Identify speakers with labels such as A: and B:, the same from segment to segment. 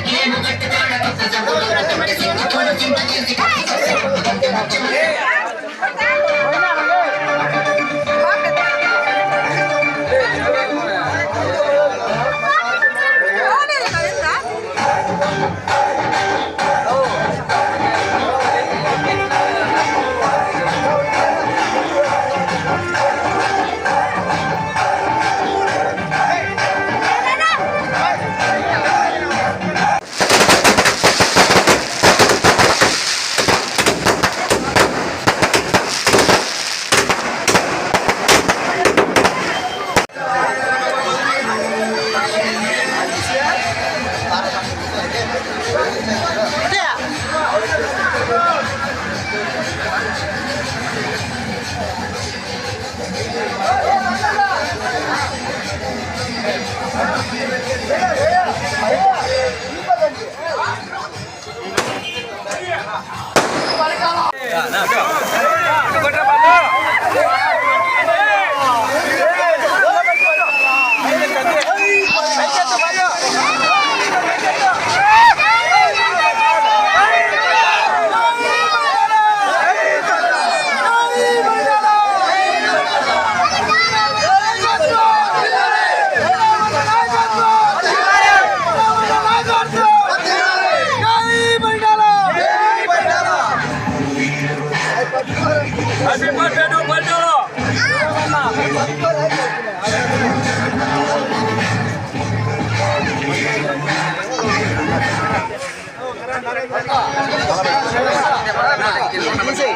A: ఇక్కడ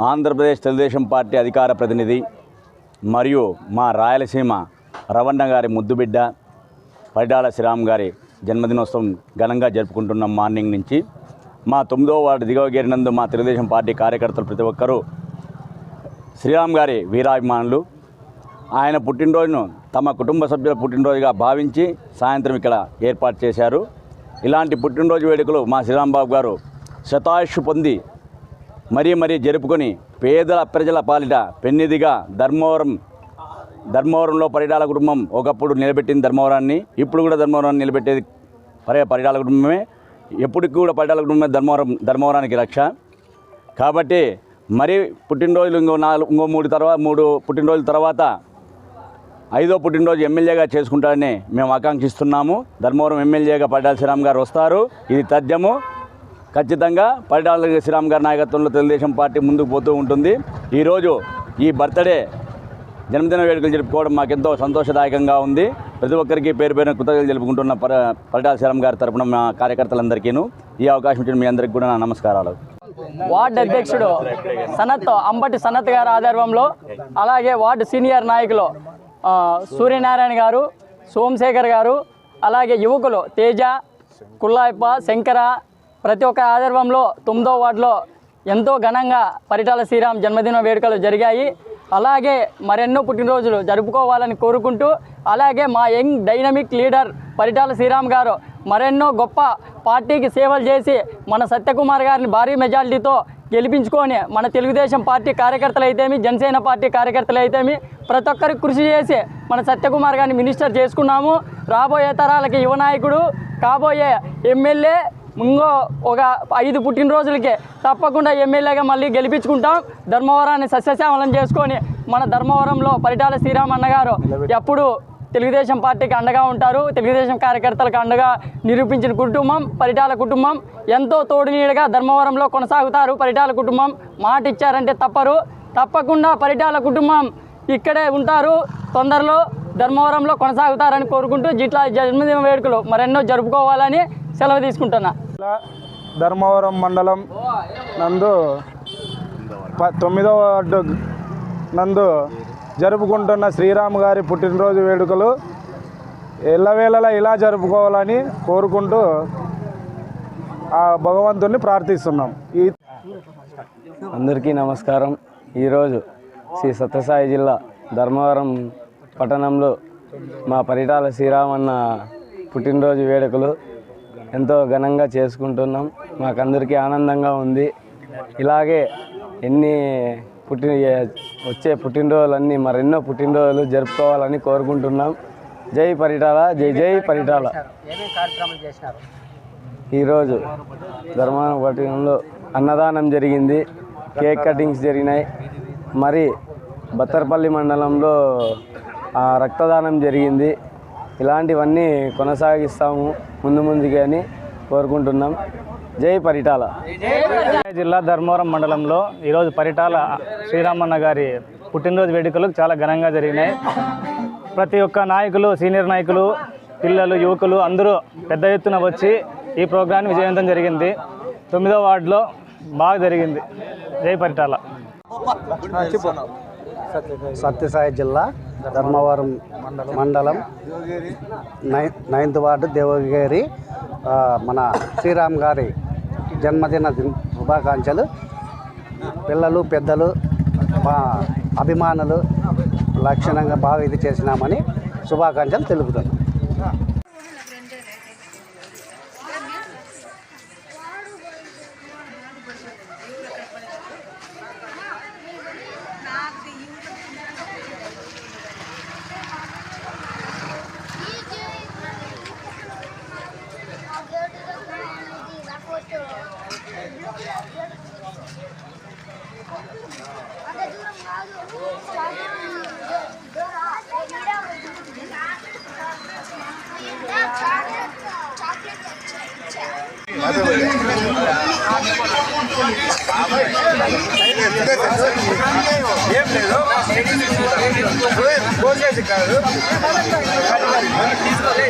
B: ఆంధ్రప్రదేశ్ తెలుగుదేశం పార్టీ అధికార ప్రతినిధి మరియు మా రాయలసీమ రవణ గారి ముద్దుబిడ్డ పరిడాల శ్రీరామ్ గారి జన్మదినోత్సవం ఘనంగా జరుపుకుంటున్నాం మార్నింగ్ నుంచి మా తొమ్మిదో వార్డు దిగవగేరినందు మా తెలుగుదేశం పార్టీ కార్యకర్తలు ప్రతి ఒక్కరూ శ్రీరామ్ గారి వీరాభిమానులు. ఆయన పుట్టినరోజును తమ కుటుంబ సభ్యుల పుట్టినరోజుగా భావించి సాయంత్రం ఇక్కడ ఏర్పాటు చేశారు. ఇలాంటి పుట్టినరోజు వేడుకలు మా శ్రీరాంబాబు గారు శతాయుష్ పొంది మరీ మరీ జరుపుకొని పేదల ప్రజల పాలిట పెన్నిదిగా ధర్మవరం ధర్మవరంలో పరిడాల కుటుంబం ఒకప్పుడు నిలబెట్టింది ధర్మవరాన్ని ఇప్పుడు కూడా ధర్మవరాన్ని నిలబెట్టేది పరే పరిడాల కుటుంబమే. ఎప్పటికి కూడా పరిడాల కుటుంబమే ధర్మవరం ధర్మవరానికి రక్ష. కాబట్టి మరి పుట్టినరోజులు ఇంకో నాలుగు ఇంకో మూడు తర్వాత మూడు పుట్టినరోజుల తర్వాత ఐదో పుట్టినరోజు ఎమ్మెల్యేగా చేసుకుంటారని మేము ఆకాంక్షిస్తున్నాము. ధర్మవరం ఎమ్మెల్యేగా పడ్డాల శ్రీరామ్ గారు వస్తారు. ఇది తథ్యము. ఖచ్చితంగా పరిటాల శ్రీరామ్ గారి నాయకత్వంలో తెలుగుదేశం పార్టీ ముందుకు పోతూ ఉంటుంది. ఈరోజు ఈ బర్త్డే జన్మదిన వేడుకలు జరుపుకోవడం మాకెంతో సంతోషదాయకంగా ఉంది. ప్రతి ఒక్కరికి పేరు పేరున కృతజ్ఞతలు జరుపుకుంటున్న పర పరిటాల శ్రీరామ్ గారి తరపున మా కార్యకర్తలందరికీను ఈ అవకాశం ఇచ్చిన మీ అందరికీ కూడా నా నమస్కారాలు.
C: వార్డు అధ్యక్షుడు సనత్ అంబటి సనత్ గారి ఆధ్వర్యంలో అలాగే వార్డు సీనియర్ నాయకులు సూర్యనారాయణ గారు సోమశేఖర్ గారు అలాగే యువకులు తేజ కుల్లాయప్ప శంకర ప్రతి ఒక్క ఆదర్వంలో తొమ్మిదో వార్డులో ఎంతో ఘనంగా పరిటాల శ్రీరామ్ జన్మదిన వేడుకలు జరిగాయి. అలాగే మరెన్నో పుట్టినరోజులు జరుపుకోవాలని కోరుకుంటూ అలాగే మా young dynamic leader Paritala Sriram garu మరెన్నో గొప్ప పార్టీకి సేవలు చేసి మన సత్యకుమార్ గారిని భారీ మెజారిటీతో గెలిపించుకొని మన తెలుగుదేశం పార్టీ కార్యకర్తలు అయితేమి జనసేన పార్టీ కార్యకర్తలు అయితేమి ప్రతి ఒక్కరికి కృషి చేసి మన సత్యకుమార్ గారిని మినిస్టర్ చేసుకున్నాము. రాబోయే తరాలకి యువ నాయకుడు కాబోయే ఎమ్మెల్యే ఇంకో ఒక ఐదు పుట్టినరోజులకి తప్పకుండా ఎమ్మెల్యేగా మళ్ళీ గెలిపించుకుంటాం. ధర్మవరాన్ని సస్యశ్యామలం చేసుకొని మన ధర్మవరంలో పరిటాల శ్రీరామన్న గారు ఎప్పుడు తెలుగుదేశం పార్టీకి అండగా ఉంటారు. తెలుగుదేశం కార్యకర్తలకు అండగా నిరూపించిన కుటుంబం పరిటాల కుటుంబం ఎంతో తోడు నీడగా ధర్మవరంలో కొనసాగుతారు. పరిటాల కుటుంబం మాట ఇచ్చారంటే తప్పరు. తప్పకుండా పరిటాల కుటుంబం ఇక్కడే ఉంటారు. తొందరలో ధర్మవరంలో కొనసాగుతారని కోరుకుంటూ జిట్లా జన్మదిన వేడుకలు మరెన్నో జరుపుకోవాలని సెలవు తీసుకుంటున్నా.
A: ధర్మవరం మండలం నందు తొమ్మిదవ వార్డు నందు జరుపుకుంటున్న శ్రీరామ్ గారి పుట్టినరోజు వేడుకలు ఎల్లవేళలా ఇలా జరుపుకోవాలని కోరుకుంటూ ఆ భగవంతుని ప్రార్థిస్తున్నాం. ఈ
D: అందరికీ నమస్కారం. ఈరోజు శ్రీ సత్యసాయి జిల్లా ధర్మవరం పట్టణంలో మా పరిటాల శ్రీరామన్న పుట్టినరోజు వేడుకలు ఎంతో ఘనంగా చేసుకుంటున్నాం. మాకందరికీ ఆనందంగా ఉంది. ఇలాగే ఎన్ని పుట్టిన వచ్చే పుట్టినరోజులన్నీ మరెన్నో పుట్టినరోజులు జరుపుకోవాలని కోరుకుంటున్నాం. జై పరిటాల జై జై పరిటాల. ఈరోజు ధర్మవరం పట్టణంలో అన్నదానం జరిగింది. కేక్ కటింగ్స్ జరిగినాయి. మరి బత్తరపల్లి మండలంలో రక్తదానం జరిగింది. ఇలాంటివన్నీ కొనసాగిస్తాము ముందు ముందుగా అని కోరుకుంటున్నాం. జై పరిటాల.
E: జిల్లా ధర్మవరం మండలంలో ఈరోజు పరిటాల శ్రీరామన్న గారి పుట్టినరోజు వేడుకలు చాలా ఘనంగా జరిగినాయి. ప్రతి ఒక్క నాయకులు సీనియర్ నాయకులు పిల్లలు యువకులు అందరూ పెద్ద ఎత్తున వచ్చి ఈ ప్రోగ్రాం విజయవంతం జరిగింది. తొమ్మిదో వార్డులో బాగా జరిగింది. జై పరిటాల.
F: సత్యసాయి జిల్లా. ధర్మవరం మండలం నై నైన్త్ వార్డు దేవగిరి మన శ్రీరామ్ గారి జన్మదిన శుభాకాంక్షలు. పిల్లలు పెద్దలు మా అభిమానులు లక్షణంగా బాగా ఇది చేసినామని శుభాకాంక్షలు తెలుపుతున్నాం
A: ఏం లేదు. భోజనం కాదు తీసుకోలే